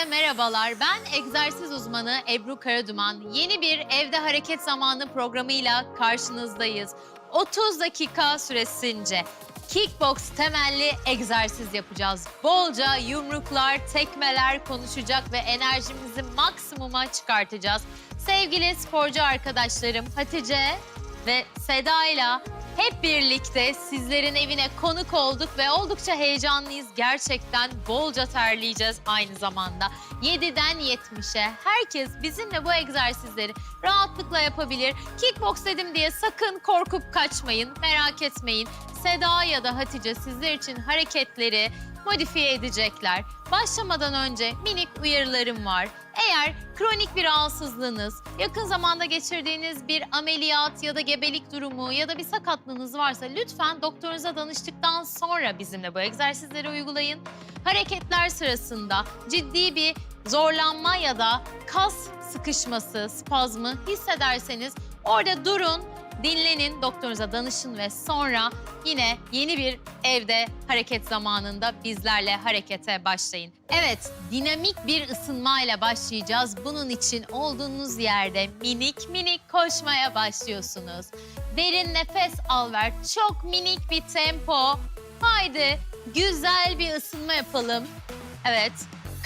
Herkese merhabalar. Ben egzersiz uzmanı Ebru Karaduman. Yeni bir Evde Hareket Zamanı programıyla karşınızdayız. 30 dakika süresince kickbox temelli egzersiz yapacağız. Bolca yumruklar, tekmeler konuşacak ve enerjimizi maksimuma çıkartacağız. Sevgili sporcu arkadaşlarım Hatice ve Seda ile hep birlikte sizlerin evine konuk olduk ve oldukça heyecanlıyız. Gerçekten bolca terleyeceğiz aynı zamanda. 7'den 70'e herkes bizimle bu egzersizleri rahatlıkla yapabilir. Kickbox dedim diye sakın korkup kaçmayın, merak etmeyin. Seda ya da Hatice sizler için hareketleri modifiye edecekler. Başlamadan önce minik uyarılarım var. Eğer kronik bir rahatsızlığınız, yakın zamanda geçirdiğiniz bir ameliyat ya da gebelik durumu ya da bir sakatlığınız varsa lütfen doktorunuza danıştıktan sonra bizimle bu egzersizleri uygulayın. Hareketler sırasında ciddi bir zorlanma ya da kas sıkışması, spazmı hissederseniz orada durun, dinlenin, doktorunuza danışın ve sonra yine yeni bir evde hareket zamanında bizlerle harekete başlayın. Evet, dinamik bir ısınmayla başlayacağız. Bunun için olduğunuz yerde minik minik koşmaya başlıyorsunuz. Derin nefes al ver. Çok minik bir tempo. Haydi güzel bir ısınma yapalım. Evet,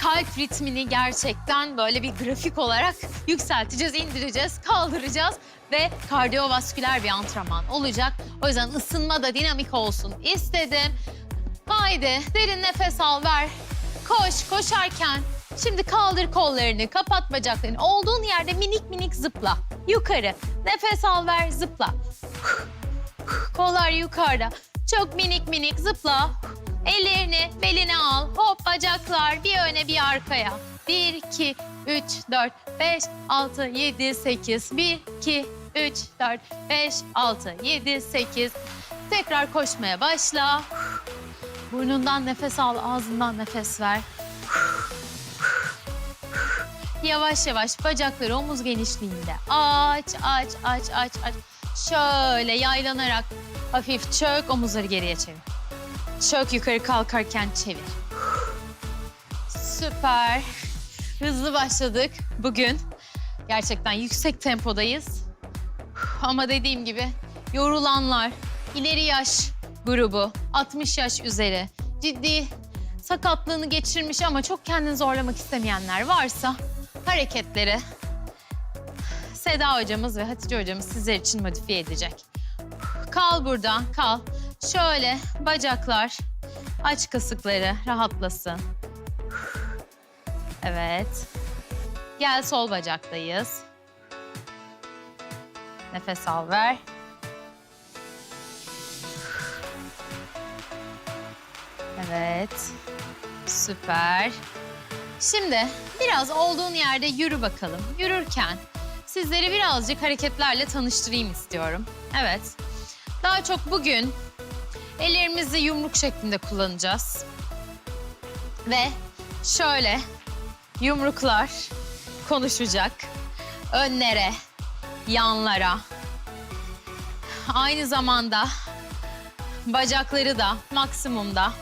kalp ritmini gerçekten böyle bir grafik olarak yükselteceğiz, indireceğiz, kaldıracağız ve kardiyovasküler bir antrenman olacak. O yüzden ısınma da dinamik olsun istedim. Haydi derin nefes al ver. Koş, koşarken şimdi kaldır kollarını, kapat bacaklarını. Olduğun yerde minik minik zıpla. Yukarı. Nefes al ver, zıpla. Kollar yukarıda. Çok minik minik zıpla. Ellerini beline al. Hop bacaklar bir öne bir arkaya. 1, 2, 3, 4, 5, 6, 7, 8. 1, 2, 3, 4, 5, 6, 7, 8. Tekrar koşmaya başla. Burnundan nefes al, ağzından nefes ver. Yavaş yavaş bacakları omuz genişliğinde aç, aç, aç, aç, aç. Şöyle yaylanarak hafif çök, omuzları geriye çevir. Çök yukarı kalkarken çevir. Süper. Hızlı başladık bugün. Gerçekten yüksek tempodayız. Ama dediğim gibi yorulanlar, ileri yaş grubu, 60 yaş üzeri, ciddi sakatlığını geçirmiş ama çok kendini zorlamak istemeyenler varsa hareketleri Seda hocamız ve Hatice hocamız sizler için modifiye edecek. Kal burada, kal. Şöyle bacaklar, aç kasıkları rahatlasın. Evet. Gel sol bacaktayız. Nefes al ver. Evet. Süper. Şimdi biraz olduğun yerde yürü bakalım. Yürürken sizleri birazcık hareketlerle tanıştırayım istiyorum. Evet. Daha çok bugün ellerimizi yumruk şeklinde kullanacağız. Ve şöyle yumruklar konuşacak. Önlere, yanlara. Aynı zamanda bacakları da maksimumda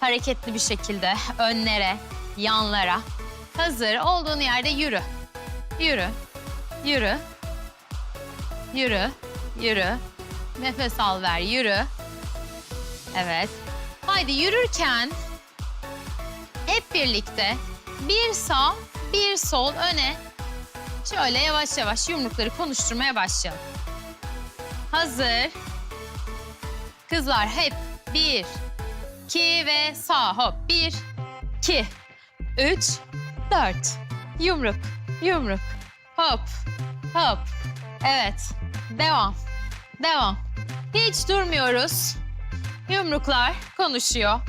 hareketli bir şekilde önlere, yanlara. Hazır olduğun yerde yürü. Yürü. Yürü. Yürü. Yürü. Nefes al ver, yürü. Evet. Haydi yürürken hep birlikte bir sağ, bir sol öne şöyle yavaş yavaş yumrukları konuşturmaya başlayalım. Hazır. Kızlar hep bir, iki ve sağ hop. Bir, iki, üç, dört. Yumruk, yumruk. Hop, hop. Evet. Devam, devam. Hiç durmuyoruz. Yumruklar konuşuyor.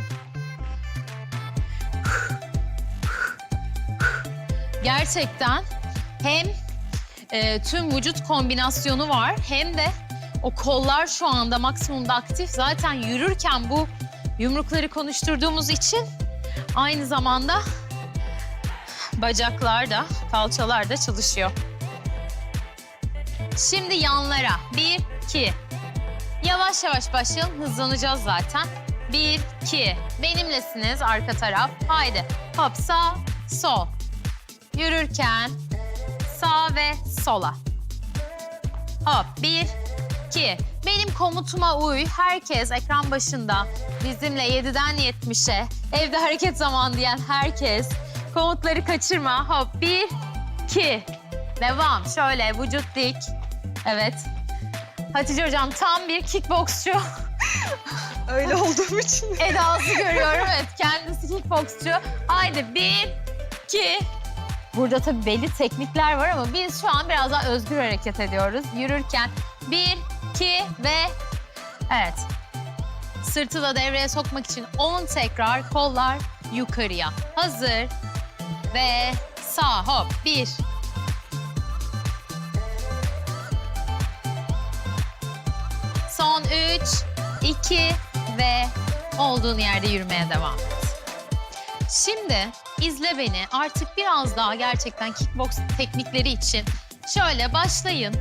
Gerçekten hem e, tüm vücut kombinasyonu var hem de o kollar şu anda maksimumda aktif. Zaten yürürken bu yumrukları konuşturduğumuz için aynı zamanda bacaklar da, kalçalar da çalışıyor. Şimdi yanlara. Bir, iki. Yavaş yavaş başlayalım. Hızlanacağız zaten. Bir, iki. Benimlesiniz arka taraf. Haydi. Hop sağ, sol. Yürürken sağ ve sola. Hop bir, iki. Benim komutuma uy. Herkes ekran başında bizimle 7'den 70'e evde hareket zamanı diyen herkes komutları kaçırma. Hop bir, iki. Devam. Şöyle vücut dik. Evet. Hatice hocam tam bir kickboksçu. Öyle olduğum için. Edası görüyorum. Evet kendisi kickboksçu. Haydi bir, iki. Burada tabii belli teknikler var ama biz şu an biraz daha özgür hareket ediyoruz. Yürürken bir, iki ve evet. Sırtı da devreye sokmak için 10 tekrar kollar yukarıya. Hazır ve sağ hop bir. Son üç, iki ve olduğun yerde yürümeye devam et. Şimdi izle beni. Artık biraz daha gerçekten kickbox teknikleri için şöyle başlayın.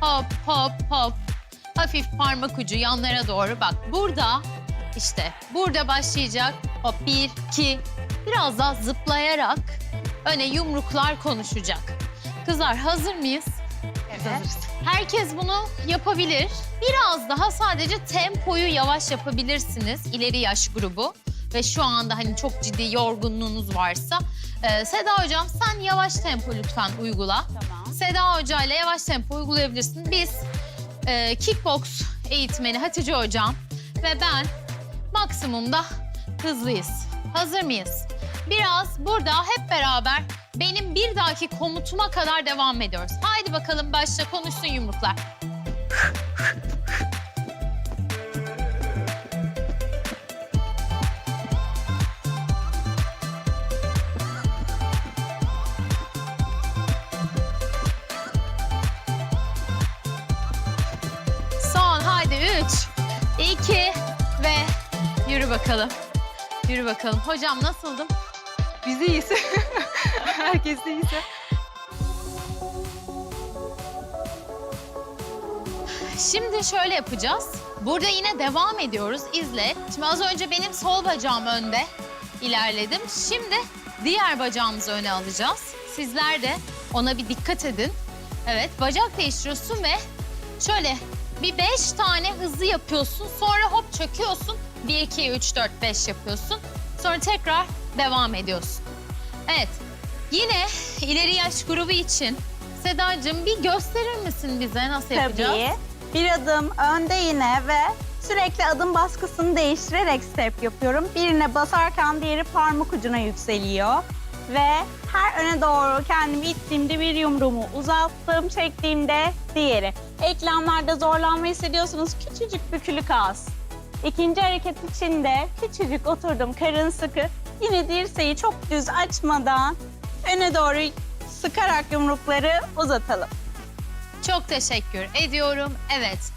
Hop hop hop. Hafif parmak ucu yanlara doğru. Bak burada işte burada başlayacak. Hop bir, iki. Biraz daha zıplayarak öne yumruklar konuşacak. Kızlar hazır mıyız? Evet. Herkes bunu yapabilir. Biraz daha sadece tempoyu yavaş yapabilirsiniz ileri yaş grubu. Ve şu anda hani çok ciddi yorgunluğunuz varsa. Ee, Seda Hocam sen yavaş tempo lütfen uygula. Tamam. Seda Hoca ile yavaş tempo uygulayabilirsin. Biz e, kickbox eğitmeni Hatice Hocam ve ben maksimumda hızlıyız. Hazır mıyız? Biraz burada hep beraber benim bir dahaki komutuma kadar devam ediyoruz. Haydi bakalım başla konuşsun yumruklar. Son haydi üç, iki ve yürü bakalım. Yürü bakalım. Hocam nasıldım? Bizi iyisi. Herkes iyisi. Şimdi şöyle yapacağız. Burada yine devam ediyoruz. İzle. Şimdi az önce benim sol bacağım önde ilerledim. Şimdi diğer bacağımızı öne alacağız. Sizler de ona bir dikkat edin. Evet, bacak değiştiriyorsun ve şöyle bir beş tane hızlı yapıyorsun. Sonra hop çöküyorsun. Bir, iki, üç, dört, beş yapıyorsun. Sonra tekrar devam ediyorsun. Evet, yine ileri yaş grubu için Sedacığım bir gösterir misin bize nasıl yapacağız? Tabii. Bir adım önde yine ve sürekli adım baskısını değiştirerek step yapıyorum. Birine basarken diğeri parmak ucuna yükseliyor. Ve her öne doğru kendimi ittiğimde bir yumruğumu uzattım, çektiğimde diğeri. Eklemlerde zorlanma hissediyorsunuz. Küçücük bükülü kas. İkinci hareket için de küçücük oturdum, karın sıkı. Yine dirseği çok düz açmadan öne doğru sıkarak yumrukları uzatalım. Çok teşekkür ediyorum. Evet.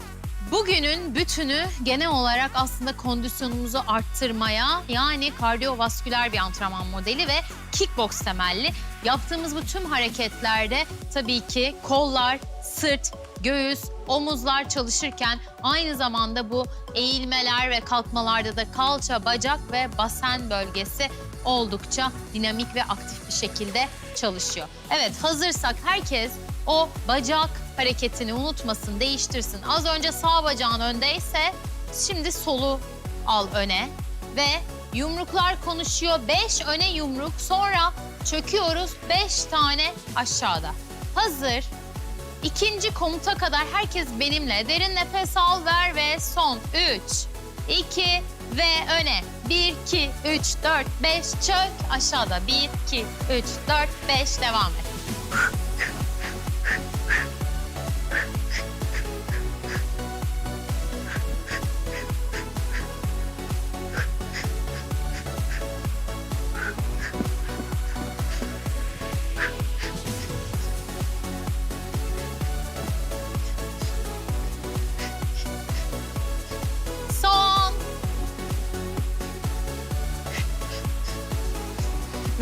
Bugünün bütünü genel olarak aslında kondisyonumuzu arttırmaya yani kardiyovasküler bir antrenman modeli ve kickbox temelli. Yaptığımız bu tüm hareketlerde tabii ki kollar, sırt, göğüs, omuzlar çalışırken aynı zamanda bu eğilmeler ve kalkmalarda da kalça, bacak ve basen bölgesi oldukça dinamik ve aktif bir şekilde çalışıyor. Evet hazırsak herkes o bacak hareketini unutmasın, değiştirsin. Az önce sağ bacağın öndeyse şimdi solu al öne ve yumruklar konuşuyor. Beş öne yumruk sonra çöküyoruz beş tane aşağıda. Hazır. İkinci komuta kadar herkes benimle. Derin nefes al, ver ve son. Üç, iki ve öne. Bir, iki, üç, dört, beş, çök. Aşağıda. Bir, iki, üç, dört, beş. Devam et.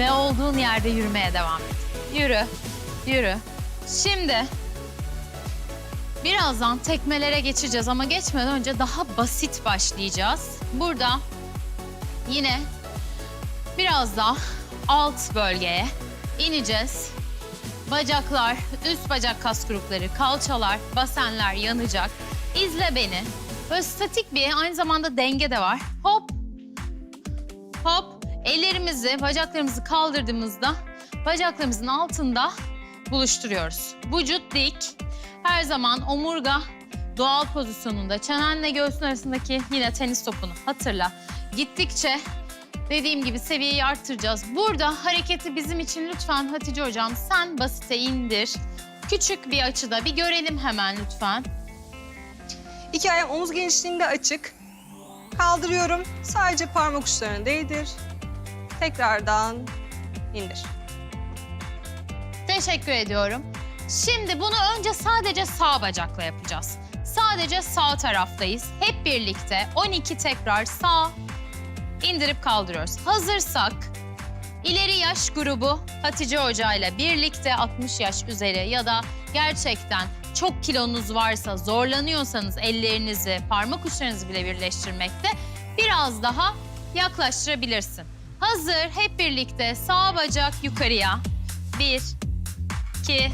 Ve olduğun yerde yürümeye devam et. Yürü, yürü. Şimdi birazdan tekmelere geçeceğiz ama geçmeden önce daha basit başlayacağız. Burada yine Biraz da alt bölgeye ineceğiz. Bacaklar, üst bacak kas grupları, kalçalar, basenler yanacak. İzle beni. Böyle statik bir aynı zamanda denge de var. Hop. Hop. Ellerimizi, bacaklarımızı kaldırdığımızda bacaklarımızın altında buluşturuyoruz. Vücut dik. Her zaman omurga doğal pozisyonunda. Çenenle göğsün arasındaki yine tenis topunu hatırla. Gittikçe dediğim gibi seviyeyi arttıracağız. Burada hareketi bizim için lütfen Hatice Hocam sen basite indir. Küçük bir açıda bir görelim hemen lütfen. İki ayağım omuz genişliğinde açık. Kaldırıyorum. Sadece parmak uçlarını değdir. Tekrardan indir. Teşekkür ediyorum. Şimdi bunu önce sadece sağ bacakla yapacağız. Sadece sağ taraftayız. Hep birlikte 12 tekrar sağ indirip kaldırıyoruz. Hazırsak ileri yaş grubu Hatice Hoca ile birlikte 60 yaş üzeri ya da gerçekten çok kilonuz varsa zorlanıyorsanız ellerinizi parmak uçlarınızı bile birleştirmekte biraz daha yaklaştırabilirsin. Hazır hep birlikte sağ bacak yukarıya. Bir, iki,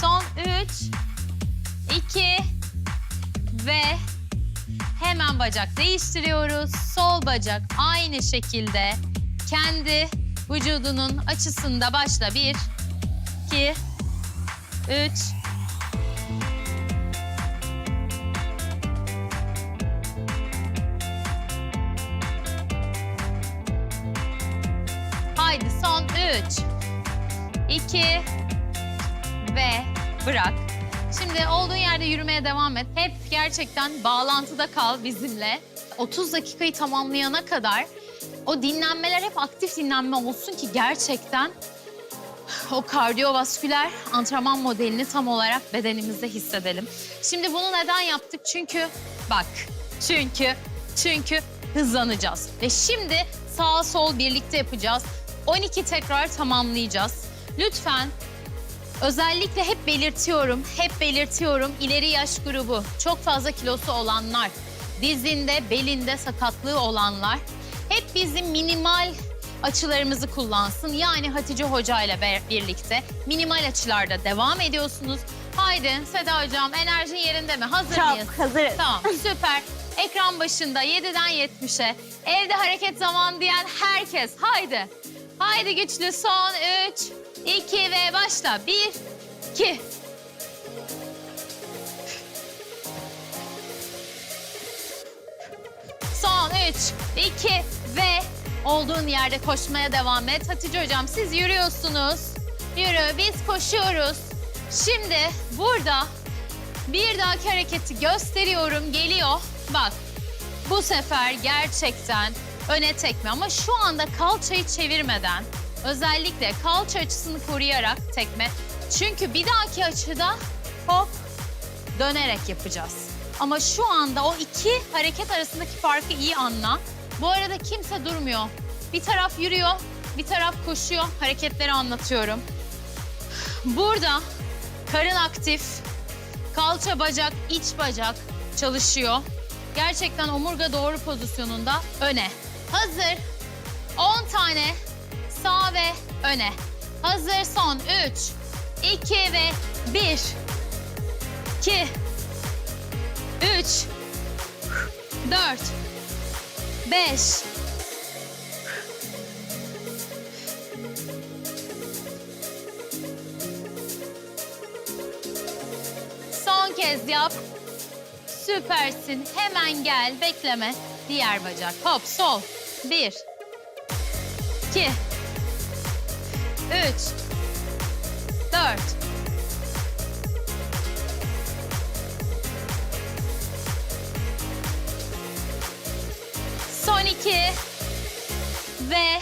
son üç, iki ve hemen bacak değiştiriyoruz. Sol bacak aynı şekilde kendi vücudunun açısında başla. Bir, iki, üç, Haydi son üç, iki ve bırak. Şimdi olduğun yerde yürümeye devam et. Hep gerçekten bağlantıda kal bizimle. 30 dakikayı tamamlayana kadar o dinlenmeler hep aktif dinlenme olsun ki gerçekten o kardiyovasküler antrenman modelini tam olarak bedenimizde hissedelim. Şimdi bunu neden yaptık? Çünkü bak, çünkü, çünkü hızlanacağız. Ve şimdi sağ sol birlikte yapacağız. 12 tekrar tamamlayacağız. Lütfen özellikle hep belirtiyorum, hep belirtiyorum ileri yaş grubu, çok fazla kilosu olanlar, dizinde, belinde sakatlığı olanlar hep bizim minimal açılarımızı kullansın. Yani Hatice Hoca ile birlikte minimal açılarda devam ediyorsunuz. Haydi Seda Hocam enerjin yerinde mi? Hazır mıyız? Çok hazırız. Tamam süper. Ekran başında 7'den 70'e evde hareket zamanı diyen herkes haydi. Haydi güçlü son 3, 2 ve başla. 1, 2. Son 3, 2 ve olduğun yerde koşmaya devam et. Hatice Hocam siz yürüyorsunuz. Yürü biz koşuyoruz. Şimdi burada bir dahaki hareketi gösteriyorum. Geliyor. Bak bu sefer gerçekten öne tekme ama şu anda kalçayı çevirmeden özellikle kalça açısını koruyarak tekme. Çünkü bir dahaki açıda hop dönerek yapacağız. Ama şu anda o iki hareket arasındaki farkı iyi anla. Bu arada kimse durmuyor. Bir taraf yürüyor, bir taraf koşuyor. Hareketleri anlatıyorum. Burada karın aktif, kalça bacak, iç bacak çalışıyor. Gerçekten omurga doğru pozisyonunda öne. Hazır. 10 tane sağ ve öne. Hazır son 3, 2 ve 1. 2, 3, 4, 5, Son kez yap. Süpersin. Hemen gel. Bekleme. Diğer bacak. Hop sol. Bir. iki, Üç. Dört. İki. Ve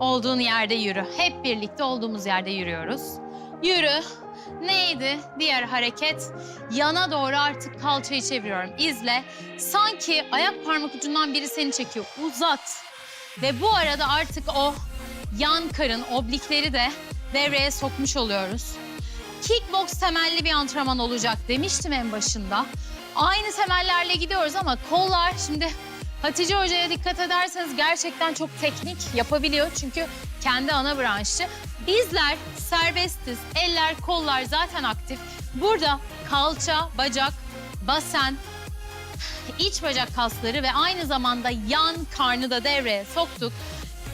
olduğun yerde yürü. Hep birlikte olduğumuz yerde yürüyoruz. Yürü. Neydi diğer hareket? Yana doğru artık kalçayı çeviriyorum. İzle. Sanki ayak parmak ucundan biri seni çekiyor. Uzat. Ve bu arada artık o yan karın, oblikleri de devreye sokmuş oluyoruz. Kickbox temelli bir antrenman olacak demiştim en başında. Aynı temellerle gidiyoruz ama kollar şimdi Hatice Hoca'ya dikkat ederseniz gerçekten çok teknik yapabiliyor. Çünkü kendi ana branşı. Bizler serbestiz. Eller, kollar zaten aktif. Burada kalça, bacak, basen, iç bacak kasları ve aynı zamanda yan karnı da devreye soktuk.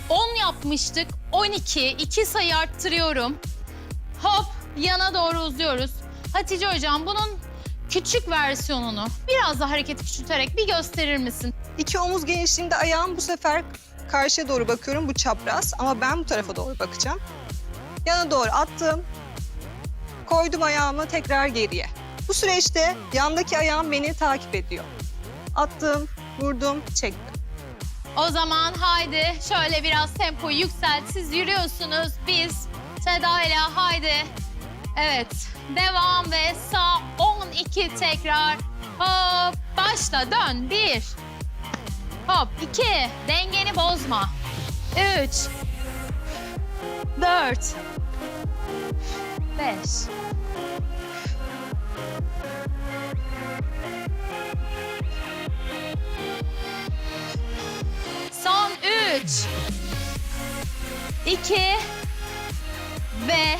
10 yapmıştık. 12. 2 sayı arttırıyorum. Hop yana doğru uzuyoruz. Hatice hocam bunun küçük versiyonunu biraz da hareket küçülterek bir gösterir misin? İki omuz genişliğinde ayağım bu sefer karşıya doğru bakıyorum. Bu çapraz ama ben bu tarafa doğru bakacağım. Yana doğru attım. Koydum ayağımı tekrar geriye. Bu süreçte yandaki ayağım beni takip ediyor. Attım, vurdum, çektim. O zaman haydi şöyle biraz tempoyu yükselt. Siz yürüyorsunuz. Biz Seda ile haydi. Evet. Devam ve sağ 12 tekrar. Hop başla dön. 1. Hop 2. Dengeni bozma. 3. 4. 5. Son 3. 2. Ve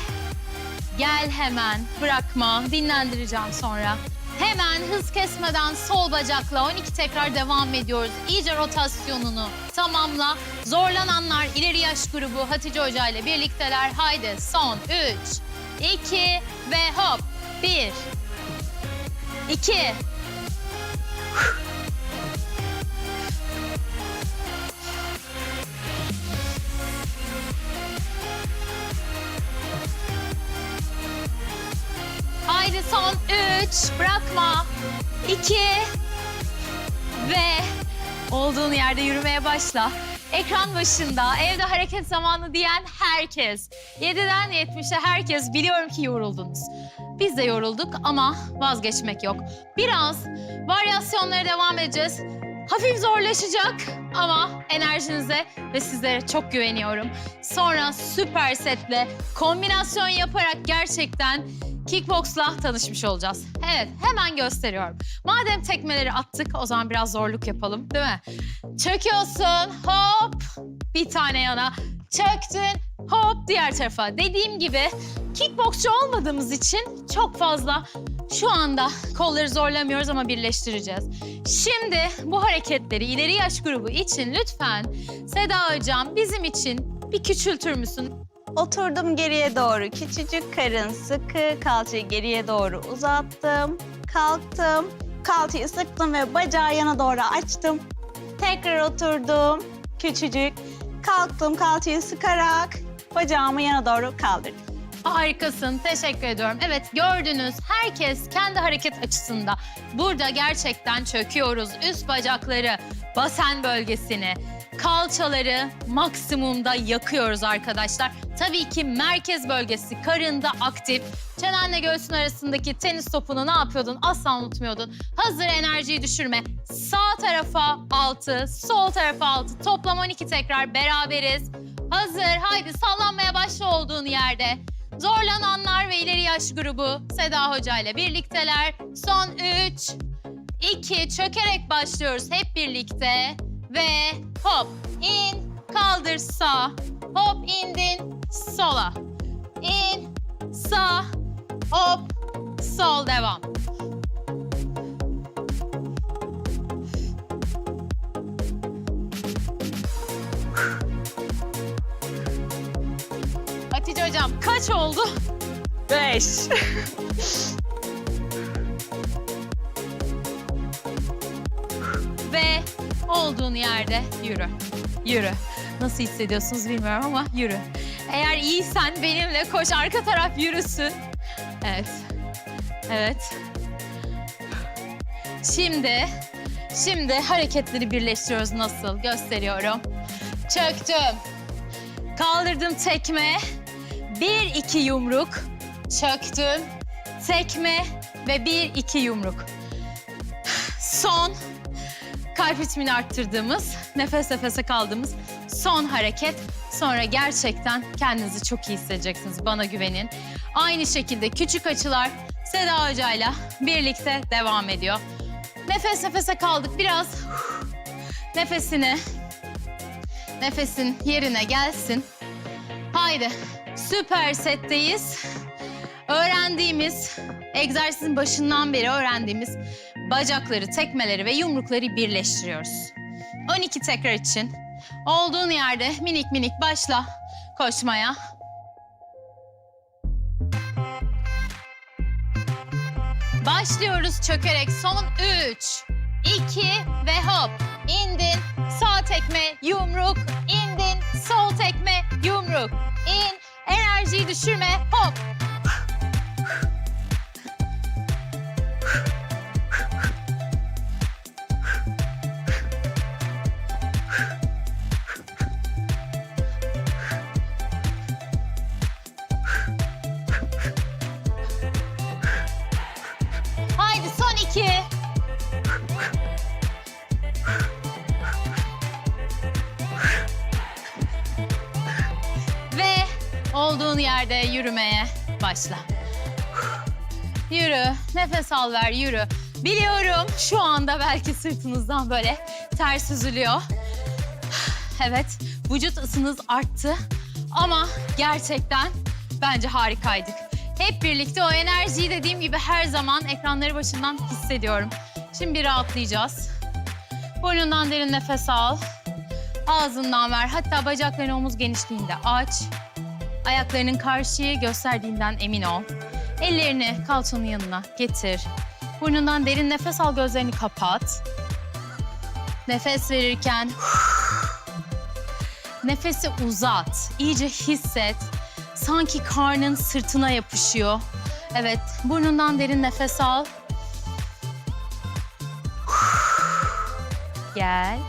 gel hemen bırakma dinlendireceğim sonra. Hemen hız kesmeden sol bacakla 12 tekrar devam ediyoruz. İyice rotasyonunu tamamla. Zorlananlar ileri yaş grubu Hatice Hoca ile birlikteler. Haydi son 3, 2 ve hop 1, 2, Son 3. Bırakma. 2. Ve olduğun yerde yürümeye başla. Ekran başında evde hareket zamanı diyen herkes. 7'den 70'e herkes biliyorum ki yoruldunuz. Biz de yorulduk ama vazgeçmek yok. Biraz varyasyonlara devam edeceğiz. Hafif zorlaşacak ama enerjinize ve sizlere çok güveniyorum. Sonra süper setle kombinasyon yaparak gerçekten kickboxla tanışmış olacağız. Evet, hemen gösteriyorum. Madem tekmeleri attık, o zaman biraz zorluk yapalım, değil mi? Çöküyorsun, hop, bir tane yana. Çöktün, hop, diğer tarafa. Dediğim gibi kickboxçu olmadığımız için çok fazla şu anda kolları zorlamıyoruz ama birleştireceğiz. Şimdi bu hareketleri ileri yaş grubu için lütfen Seda Hocam bizim için bir küçültür müsün? Oturdum geriye doğru. Küçücük karın sıkı. Kalçayı geriye doğru uzattım. Kalktım. Kalçayı sıktım ve bacağı yana doğru açtım. Tekrar oturdum. Küçücük. Kalktım kalçayı sıkarak bacağımı yana doğru kaldırdım. Harikasın, teşekkür ediyorum. Evet gördünüz herkes kendi hareket açısında. Burada gerçekten çöküyoruz. Üst bacakları, basen bölgesini, kalçaları maksimumda yakıyoruz arkadaşlar. Tabii ki merkez bölgesi karında aktif. Çenenle göğsün arasındaki tenis topunu ne yapıyordun? Asla unutmuyordun. Hazır enerjiyi düşürme. Sağ tarafa 6, sol tarafa 6. Toplam 12 tekrar beraberiz. Hazır. Haydi sallanmaya başla olduğun yerde. Zorlananlar ve ileri yaş grubu Seda Hoca ile birlikteler. Son 3, 2, çökerek başlıyoruz hep birlikte. Ve hop, in, kaldır sağ. Hop, indin, sola. İn, sağ, hop, sol devam. Hocam kaç oldu? Beş. Ve olduğun yerde yürü. Yürü. Nasıl hissediyorsunuz bilmiyorum ama yürü. Eğer iyisen benimle koş arka taraf yürüsün. Evet. Evet. Şimdi, şimdi hareketleri birleştiriyoruz nasıl gösteriyorum. Çöktüm. Kaldırdım tekme. Bir iki yumruk. Çöktüm. Tekme ve bir iki yumruk. Son kalp ritmini arttırdığımız, nefes nefese kaldığımız son hareket. Sonra gerçekten kendinizi çok iyi hissedeceksiniz. Bana güvenin. Aynı şekilde küçük açılar Seda Hoca'yla birlikte devam ediyor. Nefes nefese kaldık. Biraz nefesini, nefesin yerine gelsin. Haydi süper setteyiz. Öğrendiğimiz, egzersizin başından beri öğrendiğimiz bacakları, tekmeleri ve yumrukları birleştiriyoruz. 12 tekrar için olduğun yerde minik minik başla koşmaya. Başlıyoruz çökerek son 3, 2 ve hop. İndin, sağ tekme, yumruk, indin, sol tekme, yumruk, in. Enerjiyi düşürme, hop. Yerde yürümeye başla. Yürü, nefes al ver, yürü. Biliyorum şu anda belki sırtınızdan böyle ter süzülüyor. Evet, vücut ısınız arttı ama gerçekten bence harikaydık. Hep birlikte o enerjiyi dediğim gibi her zaman ekranları başından hissediyorum. Şimdi bir rahatlayacağız. Burnundan derin nefes al. Ağzından ver. Hatta bacaklarını omuz genişliğinde aç. Ayaklarının karşıyı gösterdiğinden emin ol. Ellerini kalçanın yanına getir. Burnundan derin nefes al, gözlerini kapat. Nefes verirken nefesi uzat, iyice hisset. Sanki karnın sırtına yapışıyor. Evet, burnundan derin nefes al. Gel.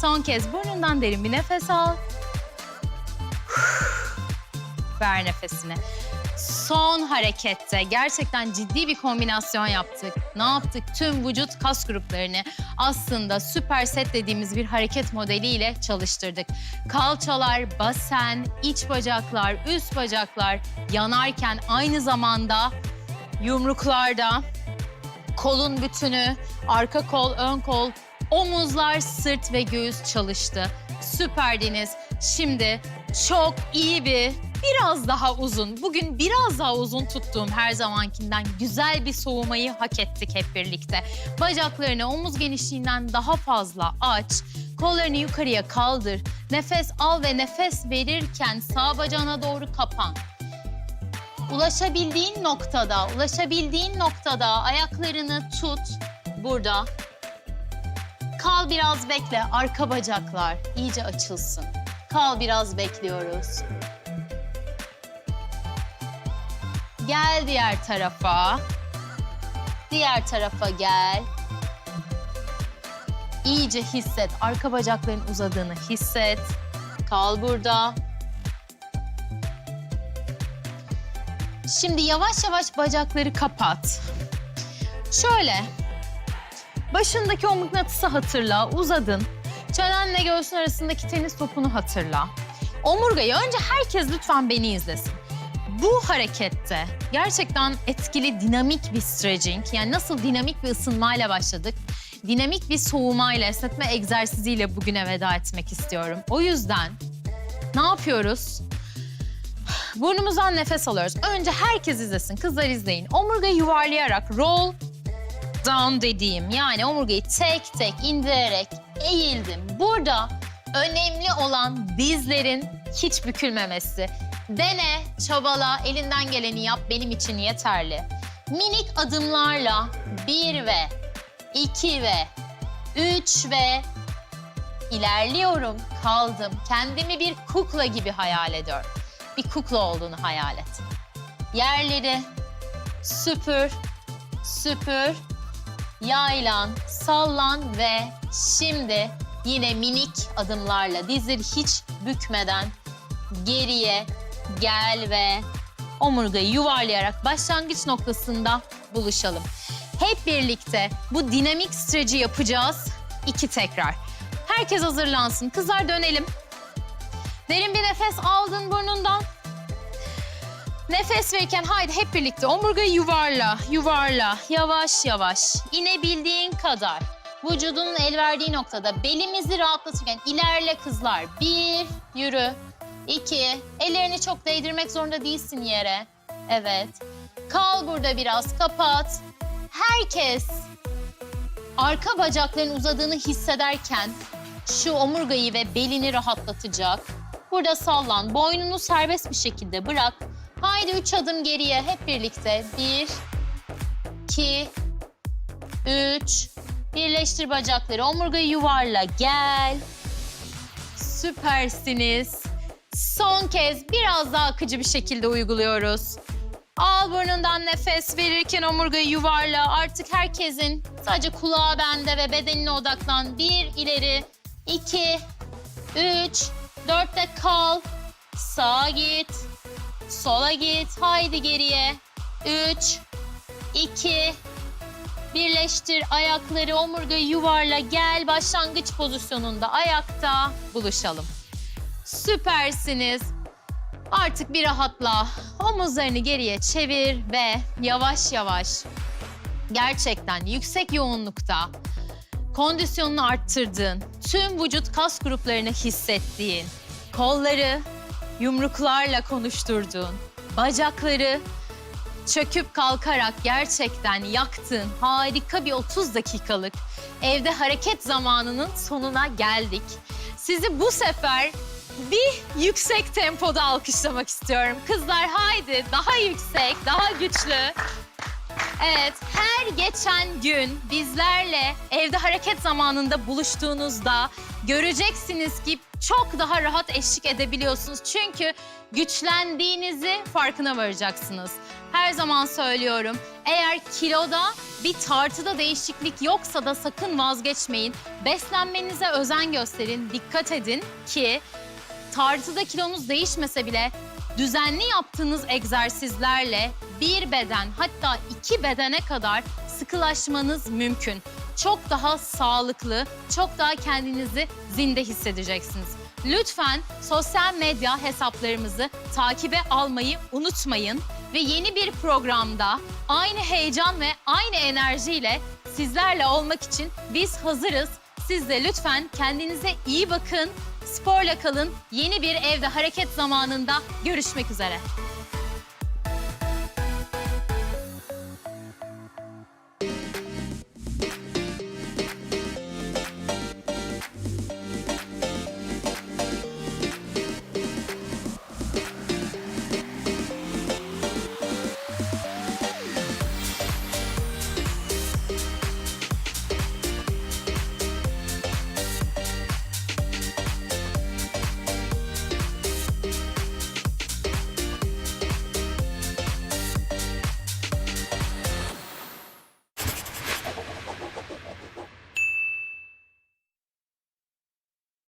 Son kez burnundan derin bir nefes al. Ver nefesini. Son harekette gerçekten ciddi bir kombinasyon yaptık. Ne yaptık? Tüm vücut kas gruplarını aslında süper set dediğimiz bir hareket modeliyle çalıştırdık. Kalçalar, basen, iç bacaklar, üst bacaklar yanarken aynı zamanda yumruklarda kolun bütünü, arka kol, ön kol, omuzlar, sırt ve göğüs çalıştı. Süperdiniz. Şimdi çok iyi bir, biraz daha uzun, bugün biraz daha uzun tuttuğum her zamankinden güzel bir soğumayı hak ettik hep birlikte. Bacaklarını omuz genişliğinden daha fazla aç. Kollarını yukarıya kaldır. Nefes al ve nefes verirken sağ bacağına doğru kapan. Ulaşabildiğin noktada, ulaşabildiğin noktada ayaklarını tut burada. Kal biraz bekle. Arka bacaklar iyice açılsın. Kal biraz bekliyoruz. Gel diğer tarafa. Diğer tarafa gel. İyice hisset. Arka bacakların uzadığını hisset. Kal burada. Şimdi yavaş yavaş bacakları kapat. Şöyle. Başındaki o mıknatısı hatırla. Uzadın. Çenenle göğsün arasındaki tenis topunu hatırla. Omurgayı önce herkes lütfen beni izlesin. Bu harekette gerçekten etkili dinamik bir stretching yani nasıl dinamik bir ısınmayla başladık. Dinamik bir soğumayla, esnetme egzersiziyle bugüne veda etmek istiyorum. O yüzden ne yapıyoruz? Burnumuzdan nefes alıyoruz. Önce herkes izlesin, kızlar izleyin. Omurgayı yuvarlayarak roll down dediğim yani omurgayı tek tek indirerek eğildim. Burada önemli olan dizlerin hiç bükülmemesi. Dene, çabala, elinden geleni yap benim için yeterli. Minik adımlarla bir ve iki ve üç ve ilerliyorum, kaldım. Kendimi bir kukla gibi hayal ediyorum. Bir kukla olduğunu hayal et. Yerleri süpür, süpür, yaylan, sallan ve şimdi yine minik adımlarla dizleri hiç bükmeden geriye gel ve omurgayı yuvarlayarak başlangıç noktasında buluşalım. Hep birlikte bu dinamik streci yapacağız. İki tekrar. Herkes hazırlansın. Kızlar dönelim. Derin bir nefes aldın burnundan. Nefes verirken haydi hep birlikte omurgayı yuvarla, yuvarla, yavaş yavaş. İnebildiğin kadar. Vücudunun el verdiği noktada belimizi rahatlatırken ilerle kızlar. Bir, yürü. İki, ellerini çok değdirmek zorunda değilsin yere. Evet. Kal burada biraz, kapat. Herkes arka bacakların uzadığını hissederken şu omurgayı ve belini rahatlatacak. Burada sallan. Boynunu serbest bir şekilde bırak. Haydi üç adım geriye hep birlikte. Bir, iki, üç. Birleştir bacakları. Omurgayı yuvarla. Gel. Süpersiniz. Son kez biraz daha akıcı bir şekilde uyguluyoruz. Al burnundan nefes verirken omurgayı yuvarla. Artık herkesin sadece kulağı bende ve bedenine odaklan. Bir ileri, iki, üç, dörtte kal. Sağa git, sola git. Haydi geriye. Üç, iki, birleştir ayakları, omurgayı yuvarla. Gel başlangıç pozisyonunda ayakta buluşalım. Süpersiniz. Artık bir rahatla. Omuzlarını geriye çevir ve yavaş yavaş gerçekten yüksek yoğunlukta kondisyonunu arttırdığın, tüm vücut kas gruplarını hissettiğin, kolları yumruklarla konuşturduğun, bacakları çöküp kalkarak gerçekten yaktığın harika bir 30 dakikalık evde hareket zamanının sonuna geldik. Sizi bu sefer bir yüksek tempoda alkışlamak istiyorum. Kızlar haydi daha yüksek, daha güçlü. Evet, her geçen gün bizlerle evde hareket zamanında buluştuğunuzda göreceksiniz ki çok daha rahat eşlik edebiliyorsunuz. Çünkü güçlendiğinizi farkına varacaksınız. Her zaman söylüyorum, eğer kiloda bir tartıda değişiklik yoksa da sakın vazgeçmeyin. Beslenmenize özen gösterin, dikkat edin ki tartıda kilonuz değişmese bile düzenli yaptığınız egzersizlerle bir beden hatta iki bedene kadar sıkılaşmanız mümkün. Çok daha sağlıklı, çok daha kendinizi zinde hissedeceksiniz. Lütfen sosyal medya hesaplarımızı takibe almayı unutmayın ve yeni bir programda aynı heyecan ve aynı enerjiyle sizlerle olmak için biz hazırız. Siz de lütfen kendinize iyi bakın, sporla kalın. Yeni bir evde hareket zamanında görüşmek üzere.